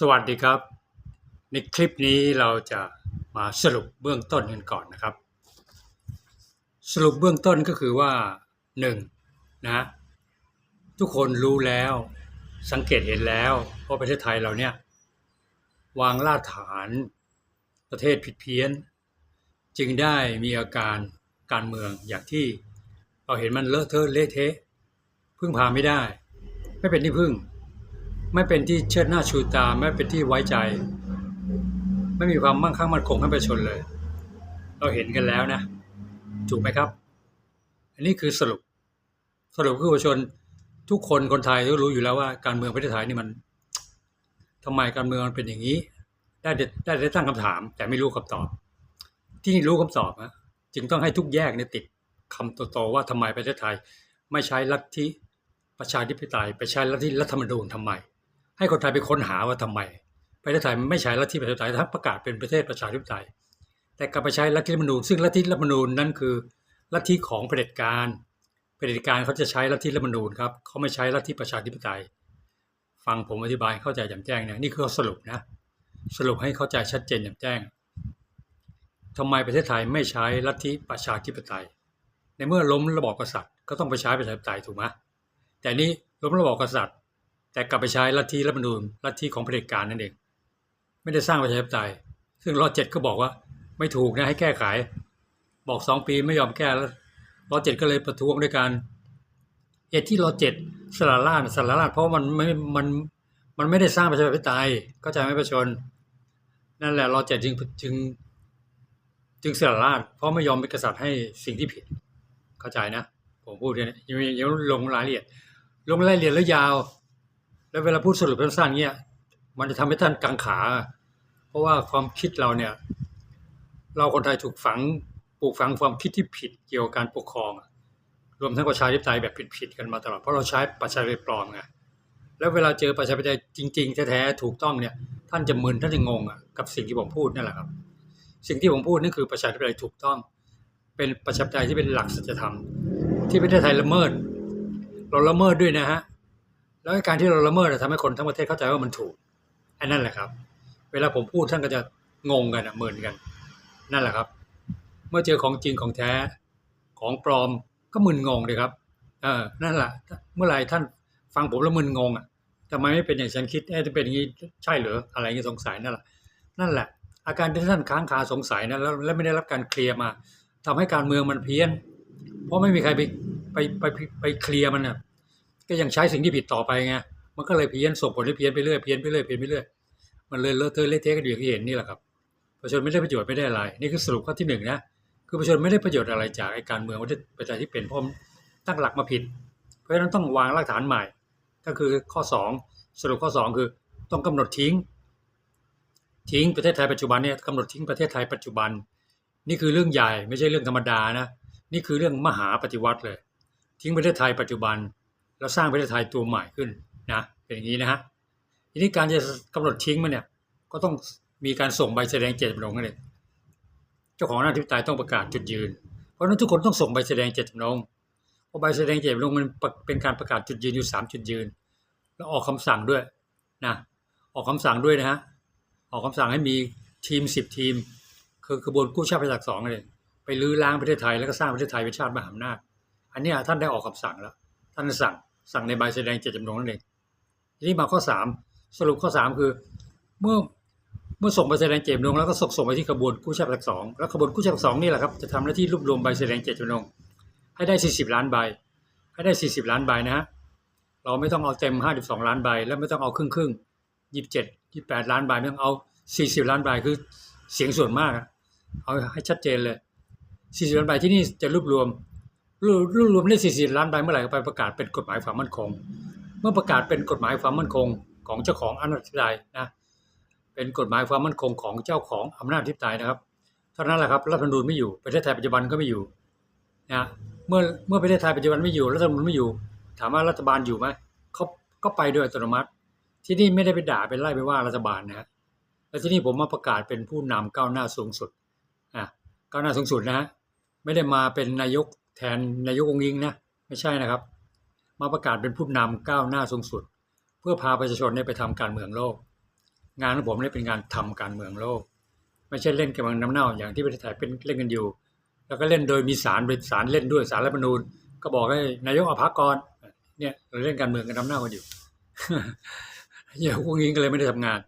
สวัสดีครับ ในคลิปนี้เราจะมาสรุปเบื้องต้นกันก่อนนะครับ สรุปเบื้องต้นก็คือว่าหนึ่งนะทุกคนรู้แล้วสังเกตเห็นแล้วว่าประเทศไทยเราเนี่ยวางรากฐานประเทศผิดเพี้ยน จึงได้มีอาการการเมืองอย่างที่เราเห็นมันเลอะเทอะเละเทะพึ่งพาไม่ได้ ไม่เป็นที่พึ่ง ไม่เป็นที่เชิดหน้าชูตาไม่เป็นที่ไว้ใจ ไม่มีความมั่งคั่งมั่นคงให้ประชาชนเลย เราเห็นกันแล้วนะ ถูกไหมครับ อันนี้คือสรุป สรุปคือประชาชนทุกคนคนไทยก็รู้อยู่แล้วว่าการเมืองประเทศไทยนี่มันทำไมการเมืองมันเป็นอย่างนี้ ได้ได้ได้ตั้งคำถาม แต่ไม่รู้คำตอบ ที่รู้คำตอบนะจึงต้องให้ทุกแยกเนี่ยติดคำโตๆว่าทำไมประเทศไทย ไม่ใช้ลัทธิประชาธิปไตยไปใช้ลัทธิรัฐธรรมนูญทำไม ให้คนไทยไปค้นหาว่าทำไมประเทศไทยไม่ใช้ลัทธิประชาธิปไตยทั้งประกาศเป็นประเทศประชาธิปไตย แต่กลับไปใช้ลัทธิรัฐธรรมนูญซึ่งลัทธิรัฐธรรมนูญนั่นคือลัทธิของเผด็จการเผด็จการเขาจะใช้ลัทธิรัฐธรรมนูญครับเขาไม่ใช้ลัทธิประชาธิปไตย ฟังผมอธิบายเข้าใจแจ่มแจ้งนะนี่คือสรุปนะสรุปให้เข้าใจชัดเจนแจ่มแจ้งทำไมประเทศไทยไม่ใช้ลัทธิประชาธิปไตย ในเมื่อล้มระบอบกษัตริย์ก็ต้องไปใช้ประชาธิปไตยถูกไหมแต่นี่ล้มระบอบกษัตริย์ แต่กลับไปใช้ลัทธิรัฐธรรมนูญลัทธิของเผด็จการนั่นเองไม่ได้สร้างประชาธิปไตย ซึ่งรอเจ็ดก็บอกว่าไม่ถูกนะให้แก้ไข บอกสองปีไม่ยอมแก้แล้วรอเจ็ดก็เลยประท้วงด้วยการเหตุที่รอเจ็ดสละราชสละราชเพราะมันไม่มันมันไม่ได้สร้างประชาธิปไตยก็ใจไหม่ประชาชนนั่นแหละรอเจ็ดจึงจึงจึงสละราชเพราะไม่ยอมเป็นกษัตริย์ให้สิ่งที่ผิด เข้าใจนะ ผมพูดเนี่ยยังยังลงรายละเอียด ลงรายละเอียดแล้วยาว แล้วเวลาพูดสรุปสั้นๆเงี้ยมันจะทำให้ท่านกังขา เพราะว่าความคิดเราเนี่ย เราคนไทยถูกฝังปลูกฝังความคิดที่ผิดเกี่ยวกับการปกครอง รวมทั้งประชาธิปไตยแบบผิดๆกันมาตลอดเพราะเราใช้ประชาธิปไตยปลอมไงแล้วเวลาเจอประชาธิปไตยจริงๆแท้ๆถูกต้องเนี่ยท่านจะมึนท่านจะงงอะกับสิ่งที่ผมพูดนั่นแหละครับ สิ่งที่ผมพูดนี่คือประชาธิปไตยถูกต้อง เป็นประชาธิปไตยที่เป็นหลักสัจธรรม ที่ประเทศไทยละเมิด เราละเมิดด้วยนะฮะ แล้วการที่เราละเมิดทำให้คนทั้งประเทศเข้าใจว่ามันถูกอันนั่นแหละครับ เวลาผมพูดท่านก็จะงงกันอะมึนกัน นั่นแหละครับ เมื่อเจอของจริงของแท้ของปลอมก็มึนงงเลยครับเออนั่นแหละเมื่อไหร่ท่านฟังผมแล้วมึนงงอะทำไมไม่เป็นอย่างฉันคิดเอ๊ะจะเป็นอย่างนี้ใช่หรืออะไรเงี้ยสงสัยนั่นแหละนั่นแหละ อาการที่ท่านค้างคาสงสัยนะแล้วและไม่ได้รับการเคลียร์มาทำให้การเมืองมันเพี้ยน เพราะไม่มีใครไปไปไปไปเคลียร์มันน่ะ ก็ยังใช้สิ่งที่ผิดต่อไปไงมันก็เลยเพี้ยนส่งผลให้เพี้ยนไปเรื่อยเพี้ยนไปเรื่อยเพี้ยนไปเรื่อยมันเลยเลอะเทอะเละเทะกันอยู่างที่เห็นนี่แหละครับประชาชนไม่ได้ประโยชน์ไม่ได้อะไร นี่คือสรุปข้อที่หนึ่งนะคือประชาชนไม่ได้ประโยชน์อะไรจากไอ้การเมืองประเทศประชาธิปเป็นเพราะมันตั้งหลักมาผิด เพราะฉะนั้นต้องวางรากฐานใหม่ ก็คือข้อสองสรุปข้อสองคือต้องกำหนดทิ้ง ทิ้งประเทศไทยปัจจุบันเนี่ยกำหนดทิ้งประเทศไทยปัจจุบัน นี่คือเรื่องใหญ่ไม่ใช่เรื่องธรรมดานะนี่คือเรื่องมหาปฏิวัติเลย ทิ้งประเทศไทยปัจจุบัน แล้วสร้างประเทศไทยตัวใหม่ขึ้นนะเป็นอย่างนี้นะฮะทีนี้การจะกำหนดทิ้งมันเนี่ยก็ต้องมีการส่งใบแสดงเจตจำนงนั่นเองเจ้าของอำนาจอธิปไตยต้องประกาศจุดยืน เพราะนั้นทุกคนต้องส่งใบแสดงเจตจำนงเพราะใบแสดงเจตจำนงมันเป็นการประกาศจุดยืนอยู่สามจุดยืน แล้วออกคำสั่งด้วยนะออกคำสั่งด้วยนะฮะออกคำสั่งให้มีทีมสิบทีม คือกระบวนกู้ชาติประชาสองเลยไปลื้อล้างประเทศไทยแล้วก็สร้างประเทศไทยเป็นชาติมหาอำนาจ อันนี้ท่านได้ออกคำสั่งแล้ว ท่านสั่ง สั่งในใบแสดงเจตจำนงนั่นเองทีนี้มาข้อสามสรุปข้อสามคือ เมื่อเมื่อส่งใบแสดงเจตจำนงแล้วก็ส่งส่งไปที่กระบวนกู้ชาติประชาสองแล้วกระบวนกู้ชาติสองนี่แหละครับจะทำหน้าที่รวบรวมใบแสดงเจตจำนงให้ได้ 40 ล้านใบ ให้ได้ 40 ล้านใบนะฮะเราไม่ต้องเอาเต็ม 52 ล้านใบ แล้วไม่ต้องเอาครึ่งครึ่ง27 28 ล้านใบไม่ต้องเอา 40 ล้านใบคือเสียงส่วนมาก เอาให้ชัดเจนเลย 40 ล้านใบที่นี่จะรวบรวม รวบรวมได้40ล้านใบเมื่อไหร่ก็ไปประกาศเป็นกฎหมายความมั่นคง เมื่อประกาศเป็นกฎหมายความมั่นคงของเจ้าของอำนาจอธิปไตยนะเป็นกฎหมายความมั่นคงของเจ้าของอำนาจอธิปไตยนะครับเท่านั้นแหละครับรัฐธรรมนูญไม่อยู่ประเทศไทยปัจจุบันก็ไม่อยู่นะเมื่อเมื่อประเทศไทยปัจจุบันไม่อยู่รัฐธรรมนูญไม่อยู่ ถามว่ารัฐบาลอยู่ไหมเขาก็ไปโดยอัตโนมัติ ที่นี่ไม่ได้ไปด่าไปไล่ไปว่ารัฐบาลนะฮะแล้วที่นี่ผมมาประกาศเป็นผู้นำก้าวหน้าสูงสุดอะก้าวหน้าสูงสุดนะฮะไม่ได้มาเป็นนายก แทนนายกองยิงนะไม่ใช่นะครับ มาประกาศเป็นผู้นำก้าวหน้าสูงสุด เพื่อพาประชาชนเนี่ยไปทำการเมืองโลก งานของผมเนี่ยเป็นงานทำการเมืองโลก ไม่ใช่เล่นการเมืองน้ำเน่าอย่างที่ประเทศไทยเป็นเล่นกันอยู่ แล้วก็เล่นโดยมีสารเป็นสารเล่นด้วยสารรัฐธรรมนูญ ก็บอกให้นายกเอาพักก่อนเนี่ยเราเล่นการเมืองกันน้ำเน่ากันอยู่เหี้ยพวกนี้ก็เลยไม่ได้ทำงาน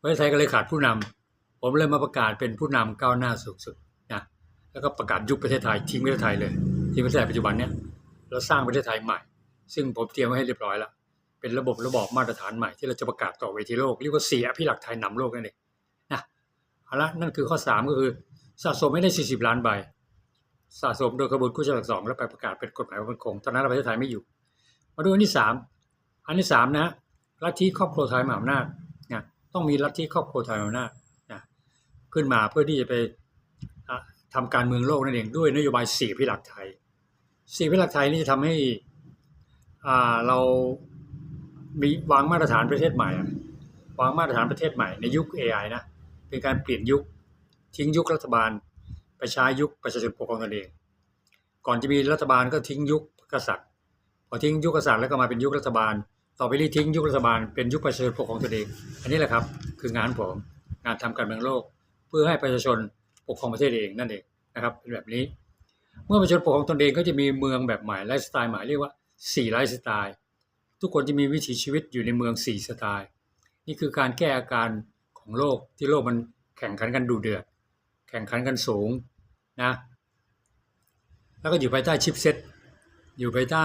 ประเทศไทยก็เลยขาดผู้นำผมเลยมาประกาศเป็นผู้นำก้าวหน้าสูงสุด แล้วก็ประกาศยุบประเทศไทยทิ้งประเทศไทยเลยทิ้งประเทศไทยปัจจุบันเนี่ยเราสร้างประเทศไทยใหม่ ซึ่งผมเตรียมไว้ให้เรียบร้อยแล้วเป็นระบบระบอบมาตรฐานใหม่ที่เราจะประกาศต่อเวทีโลกเรียกว่าสี่อภิหลักไทยนำโลกนั่นเองนะเอาละนั่นคือข้อสามก็คือสะสมไม่ได้ 40 ล้านใบ สะสมโดยกระบวนกู้ฉลากสองแล้วไปประกาศเป็นกฎหมายมั่นคงตอนนั้นประเทศไทยไม่อยู่ มาดูอันที่สามอันที่สามนะลัทธิครอบครัวไทยมหาอำนาจนะต้องมีลัทธิครอบครัวไทยมหาอำนาจนะขึ้นมาเพื่อที่จะไป ทำการเมืองโลกนั่นเองด้วยนโยบายสี่พิหลักไทยสี่พิหลักไทยนี่จะทำให้อ่าเรามีวางมาตรฐานประเทศใหม่อะวางมาตรฐานประเทศใหม่ในยุค AI นะเป็นการเปลี่ยนยุคทิ้งยุครัฐบาลไปใช้ยุคประชาชนปกครองตนเอง ก่อนจะมีรัฐบาลก็ทิ้งยุคกษัตริย์ พอทิ้งยุคกษัตริย์แล้วก็มาเป็นยุครัฐบาล ต่อไปนี้ทิ้งยุครัฐบาลเป็นยุคประชาชนปกครองตนเอง อันนี้แหละครับคืองานผมงานทำการเมืองโลก เพื่อให้ประชาชน ปกครองประเทศเองนั่นเองนะครับเป็นแบบนี้ เมื่อประชาชนปกครองตนเองก็จะมีเมืองแบบใหม่ไลฟ์สไตล์ใหม่เรียกว่าสี่ไลฟ์สไตล์ทุกคนจะมีวิถีชีวิตอยู่ในเมืองสี่สไตล์ นี่คือการแก้อาการของโลกที่โลกมันแข่งขันกันดูเดือด แข่งขันกันสูงนะแล้วก็อยู่ภายใต้ชิปเซ็ตอยู่ภายใต้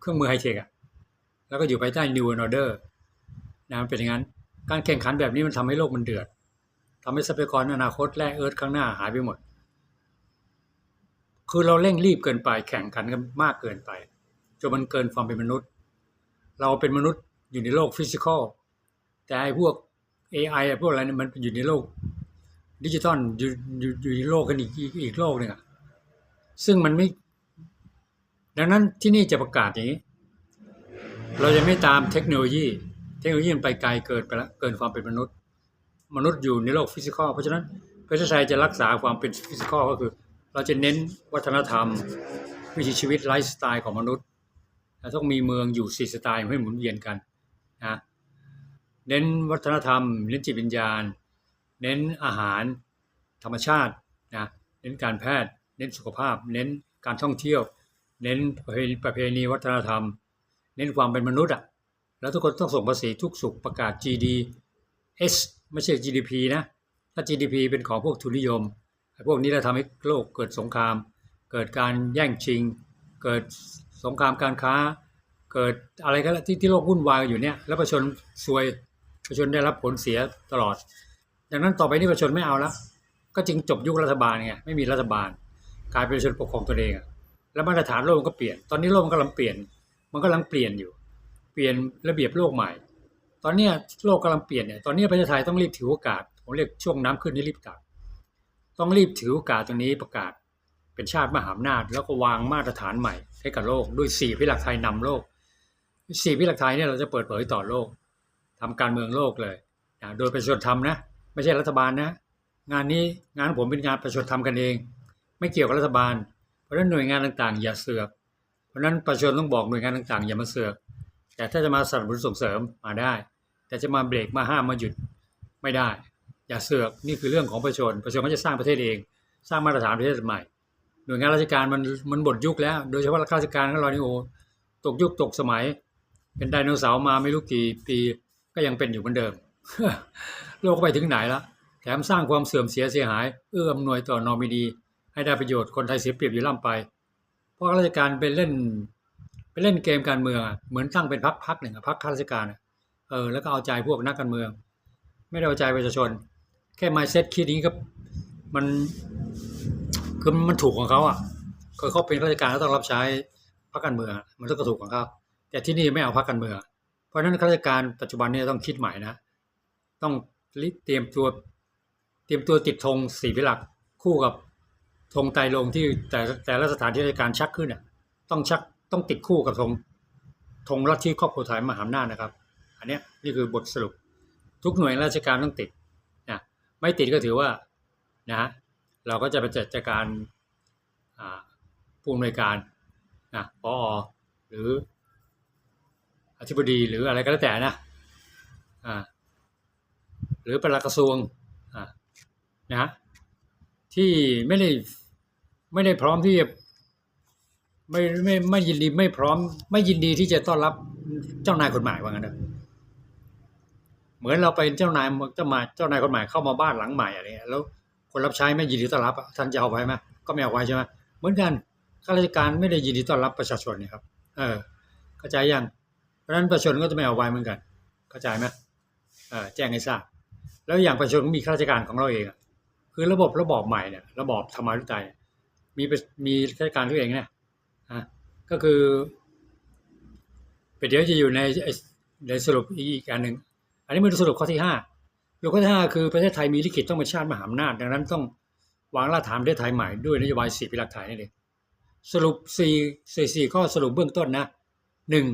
เครื่องมือไฮเทคอะแล้วก็อยู่ภายใต้ New Order นะมันเป็นอย่างนั้น การแข่งขันแบบนี้มันทำให้โลกมันเดือด ทำให้ทรัพยากรอนาคตและเอิร์ธข้างหน้าหายไปหมด คือเราเร่งรีบเกินไปแข่งขันกันมากเกินไปจนมันเกินความเป็นมนุษย์ เราเป็นมนุษย์อยู่ในโลกฟิสิกอลแต่ไอ้พวก AI อะพวกอะไรเนี่ยมันอยู่ในโลกดิจิตอลอยู่อยู่อยู่ในโลกกันอีกอีกอีกโลกหนึ่งอะซึ่งมันไม่ ดังนั้นที่นี่จะประกาศอย่างนี้ เราจะไม่ตามเทคโนโลยี เทคโนโลยีมันไปไกลเกินไปแล้วเกินความเป็นมนุษย์ มนุษย์อยู่ในโลกฟิสิกอลเพราะฉะนั้นประเทศไทยจะรักษาความเป็นฟิสิกอลก็คือ เราจะเน้นวัฒนธรรม วิถีชีวิตไลฟ์สไตล์ของมนุษย์เราต้องมีเมืองอยู่สี่สไตล์ให้หมุนเวียนกันนะเน้นวัฒนธรรม เน้นจิตวิญญาณ เน้นอาหารธรรมชาตินะเน้นการแพทย์ เน้นสุขภาพ เน้นการท่องเที่ยว เน้นประเพณีวัฒนธรรม เน้นความเป็นมนุษย์อะแล้วทุกคนต้องส่งภาษีทุกสุขประกาศ GDS ไม่ใช่ GDP นะ ถ้า GDP เป็นของพวกทุนนิยมไอ้พวกนี้เราทำให้โลกเกิดสงคราม เกิดการแย่งชิง เกิดสงครามการค้า เกิดอะไรก็แล้วที่ที่โลกวุ่นวายอยู่เนี่ยแล้วประชาชนซวยประชาชนได้รับผลเสียตลอด ดังนั้นต่อไปนี้ประชาชนไม่เอาล้วก็จึงจบยุครัฐบาลไงไม่มีรัฐบาล กลายเป็นประชาชนปกครองตัวเองแล้วมาตรฐานโลกมันก็เปลี่ยน ตอนนี้โลกมันกำลังเปลี่ยน มันกำลังเปลี่ยนอยู่ เปลี่ยนระเบียบโลกใหม่ อนนี้โลกกำลังเปลี่ยนเนี่ยตอนนี้ประเทศไทยต้องรีบถือโอกาสผมเรียกช่วงน้ำขึ้นนี่รีบกลับต้องรีบถือโอกาสตรงนี้ประกาศเป็นชาติมหาอำนาจ แล้วก็วางมาตรฐานใหม่ให้กับโลกด้วยสี่พิลักไทยนำโลกสี่พิลักไทยเนี่ยเราจะเปิดเผยต่อโลกทำการเมืองโลกเลยนะโดยประชาชนทำนะ ไม่ใช่รัฐบาลนะ งานนี้งานผมเป็นงานประชาชนทำกันเอง ไม่เกี่ยวกับรัฐบาล เพราะฉะนั้นหน่วยงานต่างๆ อย่าเสือก เพราะฉะนั้นประชาชนต้องบอกหน่วยงานต่างๆ อย่ามาเสือก แต่ถ้าจะมาสนับสนุนส่งเสริมมาได้ แต่จะมาเบรกมาห้ามมาหยุดไม่ได้ อย่าเสือกนี่คือเรื่องของประชาชนประชาชนก็จะสร้างประเทศเอง สร้างมาตรฐานประเทศใหม่หน่วยงานราชการมันมันหมดยุคแล้ว โดยเฉพาะราชการของเรานี่โอ้ตกยุคตกสมัย เป็นไดโนเสาร์มาไม่รู้กี่ปีก็ยังเป็นอยู่เหมือนเดิม โลกไปถึงไหนแล้วแถมสร้างความเสื่อมเสียเสียหายเอื้ออำนวยต่อนอมินีให้ได้ประโยชน์คนไทยเสียเปรียบอยู่ล่ำไป เพราะราชการไปเล่นไปเล่นเกมการเมืองเหมือนตั้งเป็นพักพักหนึ่งพักข้าราชการ เออแล้วก็เอาใจพวกนักการเมือง ไม่ได้เอาใจประชาชน แค่ไมเซ็ตคิดนี้ก็มันคือมันถูกของเขาอะคือเขาเป็นข้าราชการก็ต้องรับใช้พรรคการเมืองมันก็ถูกของเขาแต่ที่นี่ไม่เอาพรรคการเมืองเพราะฉะนั้นข้าราชการปัจจุบันนี้ต้องคิดใหม่นะ ต้องริเตรียมตัวเตรียมตัวติดธงสีพิหลักคู่กับธงไตรลงที่แต่แต่ละสถานที่ราชการชักขึ้นอะต้องชักต้องติดคู่กับธงธงลัฐทธิครอบครัวไทยมหาอำนาจนะครับ อันเนี้ยนี่คือบทสรุป ทุกหน่วยราชการต้องติดนะไม่ติดก็ถือว่านะเราก็จะไปจัดการผู้อำนวยการนะปอหรืออธิบดีหรืออะไรก็แล้วแต่นะอ่าหรือปลัดกระทรวงอ่านะที่ไม่ได้ไม่ได้พร้อมที่จะไม่ไม่ไม่ยินดีไม่พร้อม ไม่ยินดีที่จะต้อนรับเจ้านายคนใหม่ว่างั้นเถอะ เหมือนเราเป็นเจ้านายเจ้ามาเจ้านายคนใหม่เข้ามาบ้านหลังใหม่อะไรเงี้ยแล้วคนรับใช้ไม่ยินดีต้อนรับท่านจะเอาไว้ไหมก็ไม่เอาไว้ใช่ไหมเหมือนกันข้าราชการไม่ได้ยินดีต้อนรับประชาชนนี่ครับ เออเข้าใจยังเพราะฉะนั้นประชาชนก็จะไม่เอาไว้เหมือนกัน เข้าใจไหมเออแจ้งให้ทราบแล้วอย่างประชาชนก็มีข้าราชการของเราเองคือระบบระบอบใหม่เนี่ยระบอบธรรมาธิไตยมีมีข้าราชการตัวเองเนี่ยอะก็คือเดี๋ยวจะอยู่ในในสรุปอีกอันหนึ่ง อันนี้มันสรุปข้อที่ห้าสรุปข้อที่ห้าคือประเทศไทยมีลิขิตต้องเป็นชาติมหาอำนาจ ดังนั้นต้องวางรากฐานประเทศไทยใหม่ด้วยนโยบายสี่พิลักไทยนี่เองสรุปสี่สี่สี่ข้อสรุปเบื้องต้นนะหนึ่ง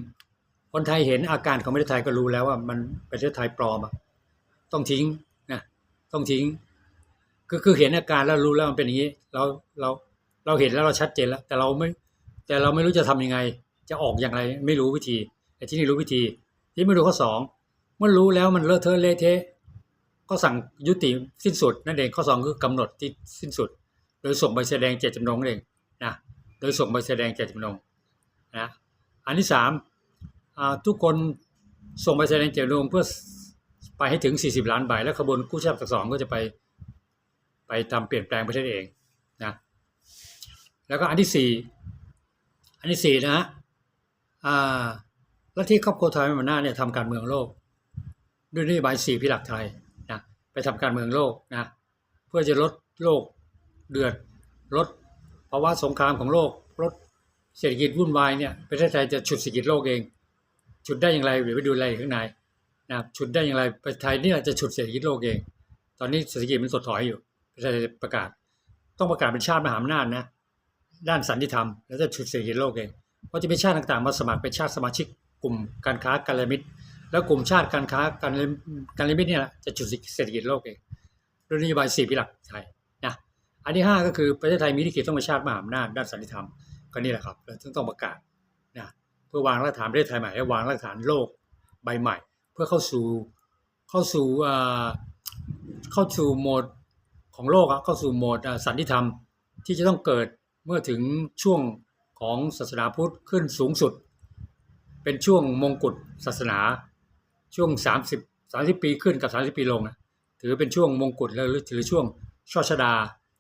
คนไทยเห็นอาการของประเทศไทยก็รู้แล้วว่ามันประเทศไทยปลอมอะต้องทิ้งนะต้องทิ้งก็คือเห็นอาการแล้วรู้แล้วมันเป็นอย่างนี้ เราเราเราเห็นแล้วเราชัดเจนแล้ว แต่เราไม่แต่เราไม่รู้จะทำยังไง จะออกอย่างไร ไม่รู้วิธี แต่ที่นี่รู้วิธี ที่ไม่รู้ข้อสอง มื่อรู้แล้วมันเลอะเทอะเละเทะก็สั่งยุติสิ้นสุดนั่นเองข้อสองคือกำหนดที่สิ้นสุด โดยส่งใบแสดงเจตจำนงนั่นเองนะโดยส่งใบแสดงเจตจำนงนะอันที่สามทุกคนส่งใบแสดงเจตจำนงเพื่อไปให้ถึง 40 ล้านใบแล้วขบวนกู้ชาติสองก็จะไปไปทำเปลี่ยนแปลงประเทศเองนะแล้วก็อันที่สี่อันที่สี่นะฮะอ่าลัทธิครอบครัวไทยมันหน้าเนี่ยทำการเมืองโลก ด้วยนโยบายสี่พิหลักไทยนะไปทำการเมืองโลกนะเพื่อจะลดโลกเดือดลดภาวะสงครามของโลกลดเศรษฐกิจวุ่นวายเนี่ยประเทศไทยจะฉุดเศรษฐกิจโลกเอง ฉุดได้อย่างไรเดี๋ยวไปดูรายละเอียดข้างในนะฉุดได้อย่างไรประเทศไทยนี่แหละจะฉุดเศรษฐกิจโลกเอง ตอนนี้เศรษฐกิจมันถดถอยอยู่ประเทศไทยประกาศ ต้องประกาศเป็นชาติมหาอำนาจนะด้านสันติธรรมแล้วจะฉุดเศรษฐกิจโลกเองเพราะจะมีชาติต่างๆมาสมัครเป็นชาติสมาชิกกลุ่มการค้าการลมิตร แล้วกลุ่มชาติการค้าการเลมการมิตรเนี่ยแหละจุดเศรษฐกิจโลกเองด้วยนโยบายสี่พิหลักไทยนะอันที่ห้าก็คือประเทศไทยมีลิขิตต้องเป็นชาติมหาอำนาจด้านสันติธรรมก็นี่แหละครับเราต้องประกาศนะเพื่อวางรากฐานประเทศไทยใหม่และวางรากฐานโลกใบใหม่ เพื่อเข้าสู่เข้าสู่อ่าเข้าสู่โหมดของโลกอะเข้าสู่โหมดอ่าสันติธรรมที่จะต้องเกิดเมื่อถึงช่วงของศาสนาพุทธขึ้นสูงสุด เป็นช่วงมงกุฎศาสนา ช่วง 30 30 ปีขึ้นกับ 30 ปีลงอะถือเป็นช่วงมงกุฎแล้วหรือถือช่วงชอชดา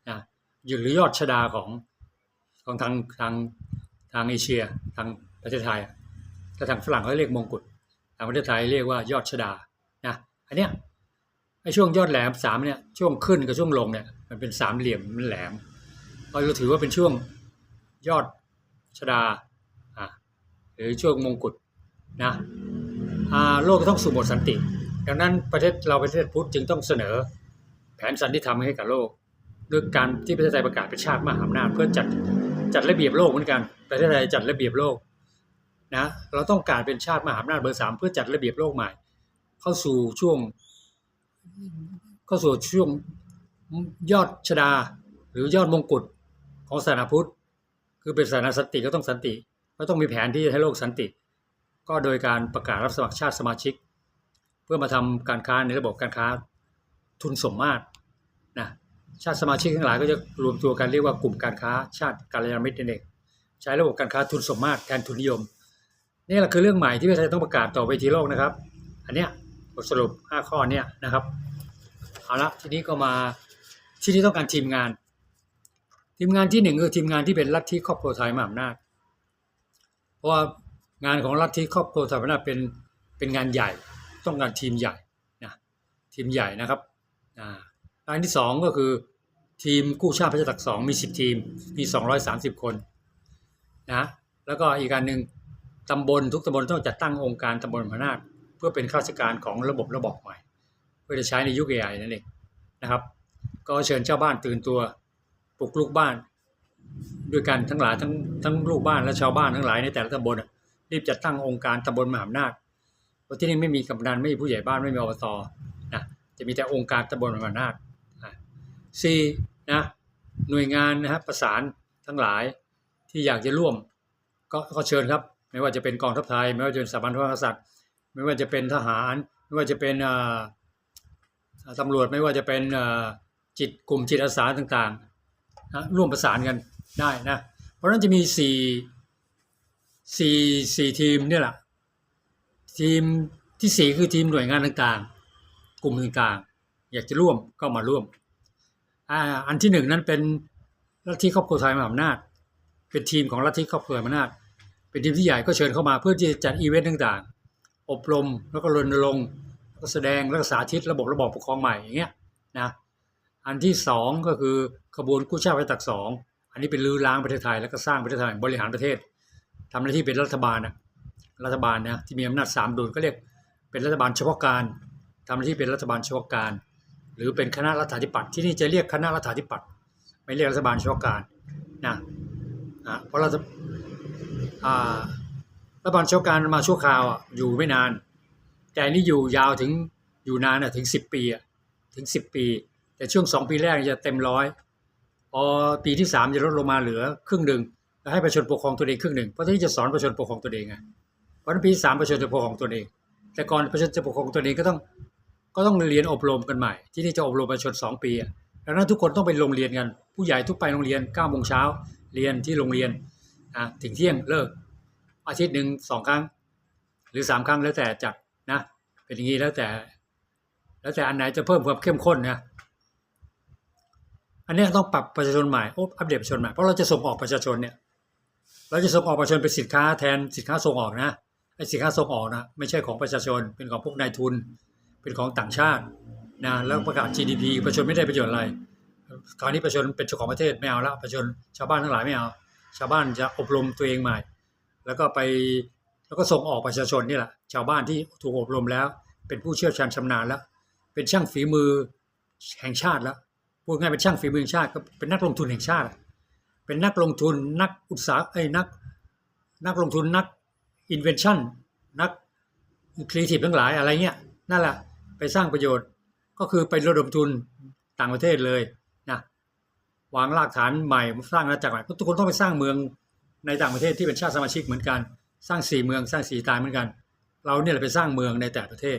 นะหรือยอดชดาของของทางทางทางเอเชียทางประเทศไทยอะถ้าทางฝรั่งเขาเรียกมงกุฎทางประเทศไทยเรียกว่ายอดชดานะอันเนี้ยไอ้ช่วงยอดแหลมสามเนี่ยช่วงขึ้นกับช่วงลงเนี่ยมันเป็นสามเหลี่ยมมันแหลมเราถือว่าเป็นช่วงยอดชดาอ่าหรือช่วงมงกุฎนะ โลกต้องสู่โหมดสันติ ดังนั้นประเทศเราประเทศพุทธจึงต้องเสนอ แผนสันติธรรมให้กับโลกด้วยการที่ประเทศไทยประกาศเป็นชาติมหาอำนาจเพื่อจัดจัดระเบียบโลกเหมือนกัน ประเทศไทยจัดระเบียบโลกนะเราต้องการเป็นชาติมหาอำนาจเบอร์สามเพื่อจัดระเบียบโลกใหม่ เข้าสู่ช่วง เข้าสู่ช่วงยอดชดา หรือยอดมงกุฎของศาสนาพุทธ คือเป็นศาสนาสันติก็ต้องสันติก็ต้องมีแผนที่จะให้โลกสันติ ก็โดยการประกาศรับสมัครชาติสมาชิก เพื่อมาทำการค้าในระบบการค้าทุนสมมาตรนะชาติสมาชิกทั้งหลายก็จะรวมตัวกันเรียกว่ากลุ่มการค้าชาติการยานมิตรนั่นเองใช้ระบบการค้าทุนสมมาตรแทนทุนนิยมนี่แหละคือเรื่องใหม่ที่ประเทศไทยต้องประกาศต่อไปทีโลกนะครับ อันเนี้ยบทสรุป 5 ข้อเนี้ยนะครับเอาละทีนี้ก็มาที่นี่ต้องการทีมงาน ทีมงานที่หนึ่งคือทีมงานที่เป็นลัทธิครอบครัวไทยมหาอำนาจเพราะว่า งานของลัทธิครอบครัวไทยมหาอำนาเป็นเป็นงานใหญ่ ต้องการทีมใหญ่นะทีมใหญ่นะครับอันที่สองก็คือทีมกู้ชาติพระเจ้าตักสองมีสิบทีมมีสองร้อยสามสิบคนนะแล้วก็อีกการหนึ่งตำบลทุกตำบลต้องจัดตั้งองค์การตำบลมหาอำนาจเพื่อเป็นข้าราชการของระบบระบบใหม่ เพื่อจะใช้ในยุคใหญ่นั่นเองนะครับ ก็เชิญเจ้าบ้านตื่นตัวปลุกลูกบ้าน ด้วยกันทั้งหลายทั้งทั้งลูกบ้านและชาวบ้านทั้งหลายในแต่ละตำบลอะ รีบจัดตั้งองค์การตำบลมหาอำนาจเพราะที่นี่ไม่มีกำนันไม่มีผู้ใหญ่บ้านไม่มีอบตนะจะมีแต่องค์การตำบลมหาอำนาจอะสี่นะหน่วยงานนะครับประสานทั้งหลายที่อยากจะร่วมก็ก็เชิญครับ ไม่ว่าจะเป็นกองทัพไทย ไม่ว่าจะเป็นสถาบันพระมหากษัตริย์ ไม่ว่าจะเป็นทหาร ไม่ว่าจะเป็นอ่าตำรวจไม่ว่าจะเป็นอ่อจิตกลุ่มจิตอาสาต่างๆนะร่วมประสานกันได้นะเพราะนั้นจะมีสี่ สี่สี่ทีมเนี่ยแหละทีมที่สี่คือทีมหน่วยงานต่างๆ กลุ่มต่างๆ อยากจะร่วมก็มาร่วมอ่าอันที่หนึ่งนั้นเป็นลัทธิครอบครัวไทยมหาอำนาจ เป็นทีมของลัทธิครอบครัวมหาอำนาจ เป็นทีมที่ใหญ่ก็เชิญเข้ามาเพื่อที่จะจัดอีเวนต์ต่างๆ อบรมแล้วก็รณรงค์แล้วก็แสดงแล้วก็สาธิตระบบระบอบปกครองใหม่อย่างเงี้ยนะอันที่สองก็คือขบวนกู้ชาติไว้ตักสองอันนี้เป็นลื้อล้างประเทศไทยแล้วก็สร้างประเทศไทยบริหารประเทศ ทำหน้าที่เป็นรัฐบาลนะรัฐบาลนะที่มีอำนาจสามดุลก็เรียกเป็นรัฐบาลเฉพาะการทำหน้าที่เป็นรัฐบาลเฉพาะการ หรือเป็นคณะรัฐาธิปัตย์ที่นี่จะเรียกคณะรัฐาธิปัตย์ไม่เรียกรัฐบาลเฉพาะการนะอะเพราะเราจะรัฐบาลเชาะการมาชั่วคราวออยู่ไม่นาน แต่นี่อยู่ยาวถึงอยู่นานอะถึงสิบปีถึงสิบปี แต่ช่วงสองปีแรกจะเต็มร้อยพอปีที่สามจะลดลงมาเหลือครึ่งหนึ่ง ให้ประชาชนปกครองตัวเองครึ่งหนึ่งเพราะที่จะสอนประชาชนปกครองตัวเองไงเพราะนั้นปีสามประชาชนจะปกครองตัวเอง แต่ก่อนประชาชนจะปกครองตัวเองก็ต้องก็ต้องเรียนอบรมกันใหม่ ที่นี่จะอบรมประชาชนสองปีอะดังนั้นทุกคนต้องไปโรงเรียนกัน ผู้ใหญ่ทุกไปโรงเรียนเก้าโมงเช้าเรียนที่โรงเรียนอะถึงเที่ยงเลิก อาทิตย์หนึ่งสองครั้ง หรือสามครั้งแล้วแต่จัดนะ เป็นอย่างนี้แล้วแต่ แล้วแต่อันไหนจะเพิ่มความเข้มข้นนะอันนี้ต้องปรับประชาชนใหม่โอ้อัปเดตประชาชนใหม่เพราะเราจะส่งออกประชาชนเนี่ย เราจะส่งออกประชาชนเป็นสินค้าแทนสินค้าส่งออกนะไอ้สินค้าส่งออกนะไม่ใช่ของประชาชนเป็นของพวกนายทุน เป็นของต่างชาตินะแล้วประกาศ GDP ประชาชนไม่ได้ประโยชน์อะไรคราวนี้ประชาชนเป็นเจ้าของประเทศไม่เอาละประชาชนชาวบ้านทั้งหลายไม่เอา ชาวบ้านจะอบรมตัวเองใหม่ แล้วก็ไปแล้วก็ส่งออกประชาชนนี่แหละชาวบ้านที่ถูกอบรมแล้ว เป็นผู้เชี่ยวชาญชำนาญแล้ว เป็นช่างฝีมือแห่งชาติแล้วพูดง่ายเป็นช่างฝีมือแห่งชาติก็เป็นนักลงทุนแห่งชาติ เป็นนักลงทุนนักอุตสาหไอ้นักนักลงทุนนักอินเวนชั่นนักครีเอทีฟทั้งหลายอะไรเงี้ยนั่นแหละไปสร้างประโยชน์ก็คือไประดมทุนต่างประเทศเลยนะวางรากฐานใหม่สร้างอาณาจักรใหม่เพราะทุกคนต้องไปสร้างเมืองในต่างประเทศที่เป็นชาติสมาชิกเหมือนกัน สร้างสี่เมืองสร้างสี่ตายเหมือนกัน เราเนี่ยแหละไปสร้างเมืองในแต่ประเทศ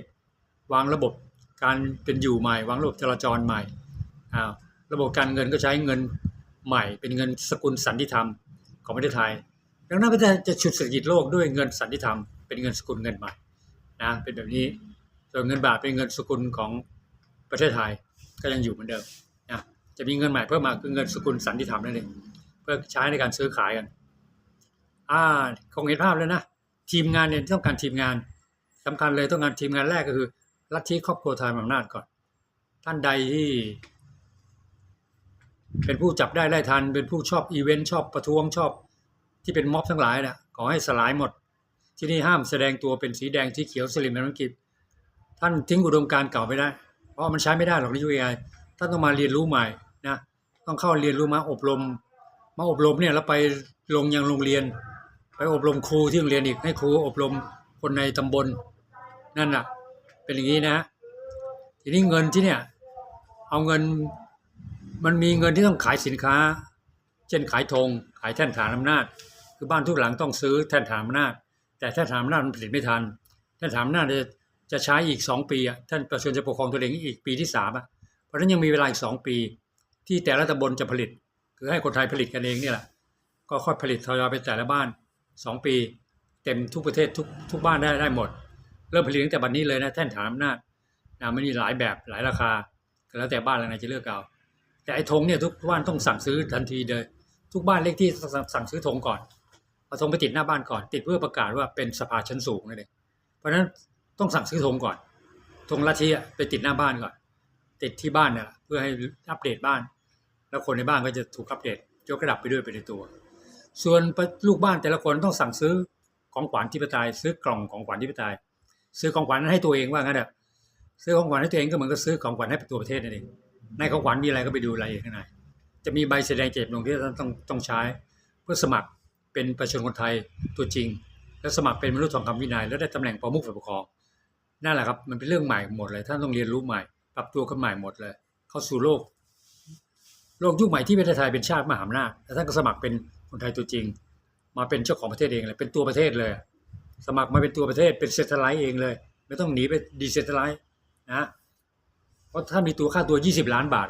วางระบบการเป็นอยู่ใหม่ วางระบบจราจรใหม่อ้าระบบการเงินก็ใช้เงิน ใหม่เป็นเงินสกุลสันติธรรมของประเทศไทย ดังนั้นประเทศจะฉุดเศรษฐกิจโลกด้วยเงินสันติธรรมเป็นเงินสกุลเงินใหม่นะเป็นแบบนี้ส่วนเงินบาทเป็นเงินสกุลของประเทศไทยก็ยังอยู่เหมือนเดิมนะจะมีเงินใหม่เพิ่มมาคือเงินสกุลสันติธรรมนั่นเองเพื่อใช้ในการซื้อขายกันอ่าคงเห็นภาพแล้วนะทีมงานเนี่ยต้องการทีมงานสำคัญเลยต้องการทีมงานแรกก็คือลัทธิครอบครัวไทยอำนาจก่อน ท่านใดที่ เป็นผู้จับได้ไล่ทัน เป็นผู้ชอบอีเวนต์ชอบประท้วงชอบ ที่เป็นม็อบทั้งหลายนะขอให้สลายหมด ที่นี่ห้ามแสดงตัวเป็นสีแดงสีเขียวสลิมในอังกฤษท่านทิ้งอุดมการเก่าไปได้ เพราะมันใช้ไม่ได้หรอกนโยบายท่านต้องมาเรียนรู้ใหม่นะต้องเข้าเรียนรู้มาอบรม มาอบรมเนี่ยแล้วไปลงยังโรงเรียน ไปอบรมครูที่โรงเรียนอีกให้ครูอบรมคนในตำบลนั่นน่ะ เป็นอย่างนี้นะทีนี้เงินที่เนี่ยเอาเงิน มันมีเงินที่ต้องขายสินค้า เช่นขายธงขายแท่นฐานอำนาจ คือบ้านทุกหลังต้องซื้อแท่นฐานอำนาจ แต่แท่นฐานอำนาจมันผลิตไม่ทัน แท่นฐานอำนาจจะจะใช้อีกสองปีอะท่านประชาชนจะปกครองตัวเองอีกปีที่สามอะเพราะฉะนั้นยังมีเวลาอีกสองปี ที่แต่ละตำบลจะผลิต คือให้คนไทยผลิตกันเองนี่แหละก็ค่อยผลิตทยอยไปแต่ละบ้านสองปี เต็มทุกประเทศทุกทุกบ้านได้ได้หมด เริ่มผลิตตั้งแต่บัดนนี้เลยนะแท่นฐานอำนาจนะมันมีหลายแบบหลายราคาก็แล้วแต่บ้านอะไรจะเลือกเอา แต่ไอ้ธงเนี่ยทุกบ้านต้องสั่งซื้อทันทีเลย ทุกบ้านเลขที่สั่งซื้อธงก่อนเอาธงไปติดหน้าบ้านก่อน ติดเพื่อประกาศว่าเป็นสภาชั้นสูงนั่นเองเพราะฉะนั้นต้องสั่งซื้อธงก่อนธงลัทธิอะไปติดหน้าบ้านก่อน ติดที่บ้านเนี่ยเพื่อให้อัปเดตบ้าน แล้วคนในบ้านก็จะถูกอัปเดตยกระดับไปด้วยไปในตัว ส่วนลูกบ้านแต่ละคนต้องสั่งซื้อของขวัญที่ปไตยซื้อกล่องของขวัญที่ปไตยซื้อของขวัญให้ตัวเองว่างั้นเถอะซื้อของขวัญให้ตัวเองก็เหมือนกับซื้อของขวัญให้ตัวประเทศนั่นเอง ในของขวัญมีอะไรก็ไปดูรายละเอียดข้างในจะมีใบแสดงเจตจำนงที่ต้องต้องต้องใช้ เพื่อสมัครเป็นประชาชนคนไทยตัวจริง แล้วสมัครเป็นมนุษย์ทองคำวินัยแล้วได้ตำแหน่งประมุขฝ่ายปกครองนั่นแหละครับมันเป็นเรื่องใหม่หมดเลยท่านต้องเรียนรู้ใหม่ ปรับตัวกันใหม่หมดเลย เข้าสู่โลก โลกยุคใหม่ที่ประเทศไทยเป็นชาติมหาอำนาจแล้วท่านก็สมัครเป็นคนไทยตัวจริง มาเป็นเจ้าของประเทศเองเลยเป็นตัวประเทศเลย สมัครมาเป็นตัวประเทศเป็นเซตไลท์เองเลย ไม่ต้องหนีไปดีเซตไลท์นะ เพราะท่านมีตัวค่าตัวยี่สิบล้านบาท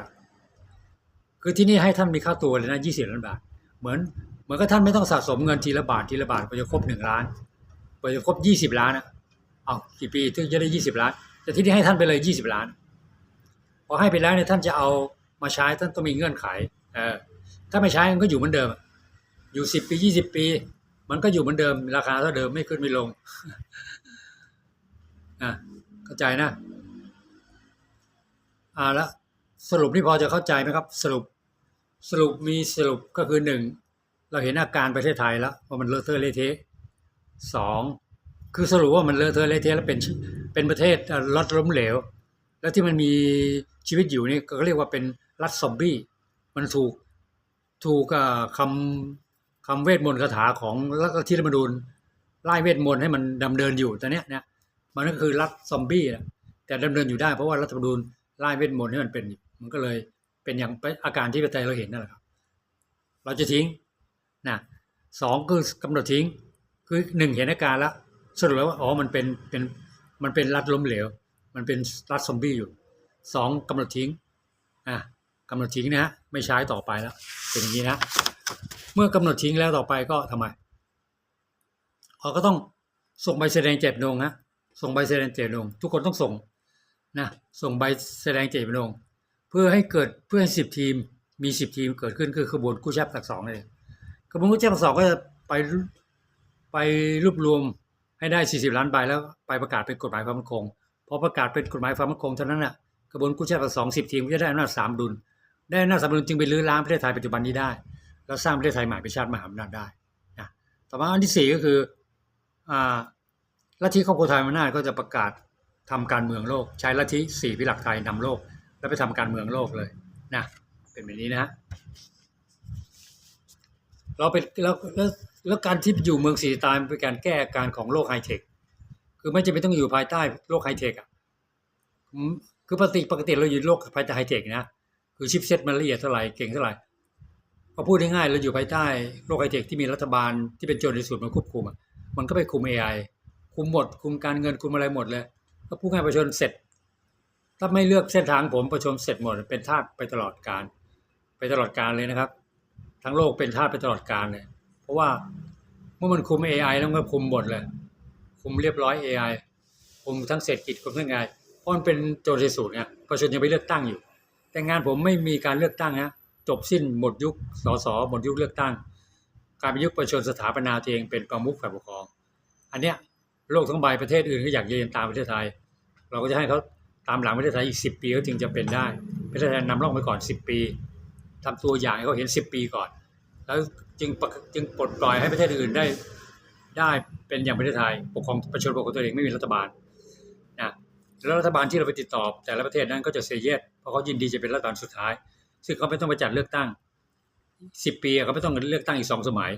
คือที่นี่ให้ท่านมีค่าตัวเลยนะยี่สิบล้านบาท เหมือนเหมือนกับท่านไม่ต้องสะสมเงินทีละบาททีละบาทไปจะครบหนึ่งล้านไปจะครบยี่สิบล้านอะเอากี่ปีถึงจะได้ยี่สิบล้าน แต่ที่นี่ให้ท่านไปเลยยี่สิบล้าน พอให้ไปแล้วเนี่ยท่านจะเอามาใช้ท่านต้องมีเงื่อนไขเออถ้าไม่ใช้มันก็อยู่เหมือนเดิม อยู่สิบปียี่สิบปี มันก็อยู่เหมือนเดิม ราคาเท่าเดิมไม่ขึ้นไม่ลงอะเข้าใจนะ อ่าแล้วสรุปนี่พอจะเข้าใจไหมครับ สรุปสรุปมีสรุปก็คือหนึ่งเราเห็นอาการประเทศไทยแล้วว่ามันเลอะเทอะเละเทะสองคือสรุปว่ามันเลอะเทอะเละเทะแล้วเป็นเป็นประเทศรัฐล้มเหลว แล้วที่มันมีชีวิตอยู่นี่ก็เรียกว่าเป็นรัฐซอมบี้มันถูกถูกอ่อคำคำเวทมนต์คาถาของรัฐที่รัฐธรรมนูญไล่เวทมนต์ให้มันดำเนินอยู่ต่เนี้ยเนี่ยมันก็คือรัฐซอมบี้นะแต่ดำเนินอยู่ได้เพราะว่ารัฐธรรมนูญ ไล่เวทมนต์ให้มันเป็นมันก็เลยเป็นอย่างอาการที่ประเทศเราเห็นนั่นแหละครับ เราจะทิ้งนะสองคือกำหนดทิ้ง คือหนึ่งเห็นอาการแล้วสรุปแล้วว่าอ๋อมันเป็นเป็นมันเป็นรัฐล้มเหลว มันเป็นรัฐซอมบี้อยู่สองกำหนดทิ้งอะกำหนดทิ้งนะฮะไม่ใช้ต่อไปแล้วเป็นอย่างนี้นะเมื่อกำหนดทิ้งแล้วต่อไปก็ทำไมเขาก็ต้องส่งใบแสดงเจตจำนงฮะส่งใบแสดงเจตจำนงทุกคนต้องส่ง นะส่งใบแสดงเจตจำนงเพื่อให้เกิดเพื่อให้สิบทีมมีสิบทีมเกิดขึ้นคือขบวนกู้แชปตักสองเลยขบวนกู้แชปตักสองก็จะไปไปรวบรวมให้ได้สี่สิบล้านใบแล้วไปประกาศเป็นกฎหมายความมั่นคงพอประกาศเป็นกฎหมายความมั่นคงเท่านั้นน่ะกระบวนกู้แชปตักสองสิบทีมก็จะได้อำนาจสามดุล ได้อำนาจสามดุลจึงไปลื้อล้างประเทศไทยปัจจุบันนี้ได้ แล้วสร้างประเทศไทยใหม่เป็นชาติมหาอำนาจได้นะต่อมาอันที่สี่ก็คืออ่าลัทธิครอบครัวไทยอำนาก็จะประกาศ ทำการเมืองโลก ใช้ลัทธิสี่พิหลักไทยนำโลก แล้วไปทำการเมืองโลกเลยนะเป็นแบบนี้นะฮะเราเป็นแล้วแล้วแล้วการที่อยู่เมืองสีตายเป็นการแก้อาการของโลกไฮเทคคือไม่จำเป็นต้องอยู่ภายใต้โลกไฮเทคอะคือปกติปกติเราอยู่โลกภายใต้ไฮเทคนะคือชิปเซ็ตมันละเอียดเท่าไหร่เก่งเท่าไหร่พอพูดง่ายๆเราอยู่ภายใต้โลกไฮเทคที่มีรัฐบาลที่เป็นโจรในสุดมาควบคุมอะมันก็ไปคุม AI คุมหมด คุมการเงินคุมอะไรหมดเลย ก็พูดง่ายประชาชนเสร็จ ถ้าไม่เลือกเส้นทางผมประชาชนเสร็จหมด เป็นทาสไปตลอดการ ไปตลอดการเลยนะครับ ทั้งโลกเป็นทาสไปตลอดการเลย เพราะว่าเมื่อมันคุม AI แล้วมันก็คุมหมดเลย คุมเรียบร้อย AI คุมทั้งเศรษฐกิจคุมทั้งไงเพราะมันเป็นโจรในสูตรไงประชาชนยังไปเลือกตั้งอยู่ แต่งานผมไม่มีการเลือกตั้งนะจบสิ้นหมดยุคสสหมดยุคเลือกตั้ง การเป็นยุคประชาชนสถาปนาตัวเองเป็นประมุขฝ่ายปกครอง อันเนี้ยโลกทั้งใบประเทศอื่นก็อยากเรียนตามประเทศไทย เราก็จะให้เขาตามหลังประเทศไทยอีกสิปีก็จึงจะเป็นได้ประเทศไทยนำร่องไปก่อนสิบปีทำตัวอย่างให้เขาเห็นสิบปีก่อน แล้วจึงจึงปลดปล่อยให้ประเทศอื่นได้ได้เป็นอย่างประเทศไทยปกครองประชาชนปกครองตัวเองไม่มีรัฐบาลนะแล้วรัฐบาลที่เราไปติดต่อ แต่ละประเทศนั้นก็จะเซเยสเพราะเขายินดีจะเป็นรัฐบาลสุดท้าย ซึ่งเขาไม่ต้องไปจัดเลือกตั้งสิบปีเขาไม่ต้องเลือกตั้งอีกสองสมัย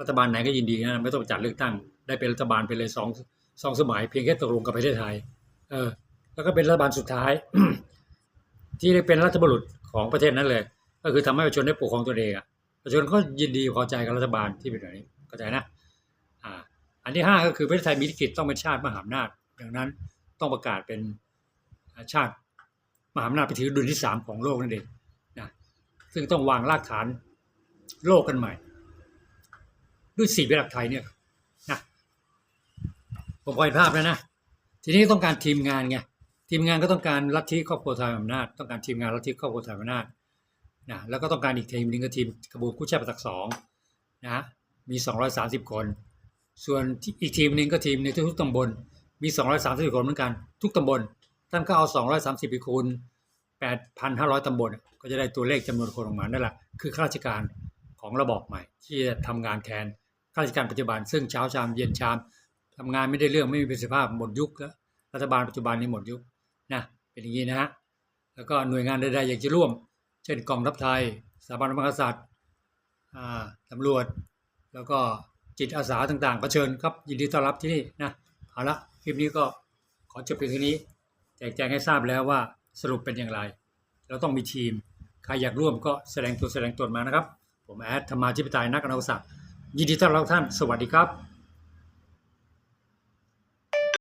รัฐบาลไหนก็ยินดีนะไม่ต้องจัดเลือกตั้ง ได้เป็นรัฐบาลไปเลยสองสองสมัยเพียงแค่ตกลงกับประเทศไทย เออ แล้วก็เป็นรัฐบาลสุดท้าย ที่ได้เป็นรัฐบุรุษของประเทศนั้นเลย ก็คือทำให้ประชาชนได้ปกครองตัวเองอะประชาชนก็ยินดีพอใจกับรัฐบาลที่เป็นแบบนี้เข้าใจนะ อ่า อันที่ห้าก็คือประเทศไทยมีธุรกิจต้องเป็นชาติมหาอำนาจดังนั้นต้องประกาศเป็นชาติมหาอำนาจไปถือดุลที่สามของโลกนั่นเองนะซึ่งต้องวางรากฐานโลกกันใหม่ ด้วยสี่เป็นหลักไทยเนี่ยนะผมพอเห็นภาพแล้วนะ ทีนี้ต้องการทีมงานไงทีมงานก็ต้องการลัทธิครอบครัวไทยอำนาจต้องการทีมงานลัทธิครอบครัวไทยอำนาจนะแล้วก็ต้องการอีกทีมหนึ่งก็ทีมกระบวนกู้ชาติประตักสองนะมี 230 คน ส่วนอีกทีมหนึ่งก็ทีมในทุกตำบลมี 230 คนเหมือนกัน ทุกตำบลท่านก็เอา 230ไปคูณ8,500 ตำบล ก็จะได้ตัวเลขจำนวนคนออกมานั่นแหละคือข้าราชการของระบอบใหม่ ที่จะทำงานแทนข้าราชการปัจจุบันซึ่งเช้าชามเย็นชาม ทำงานไม่ได้เรื่องไม่มีประสิทธิภาพหมดยุคแล้วรัฐบาลปัจจุบันนี้หมดยุคนะเป็นอย่างนี้นะฮะแล้วก็หน่วยงานใดๆอยากจะร่วม เช่นกองทัพไทยสถาบันพระมหากษัตริย์ตำรวจ แล้วก็จิตอาสาต่างๆ ก็เชิญครับ ยินดีต้อนรับที่นี่นะเอาละคลิปนี้ก็ขอจบเพียงเท่านี้แจกแจงให้ทราบแล้วว่าสรุปเป็นอย่างไร เราต้องมีทีม ใครอยากร่วมก็แสดงตัวแสดงตนมานะครับ ผมแอดธรรมาธิปไตยนักอนาคตศาสตร์ยินดีต้อนรับท่าน สวัสดีครับ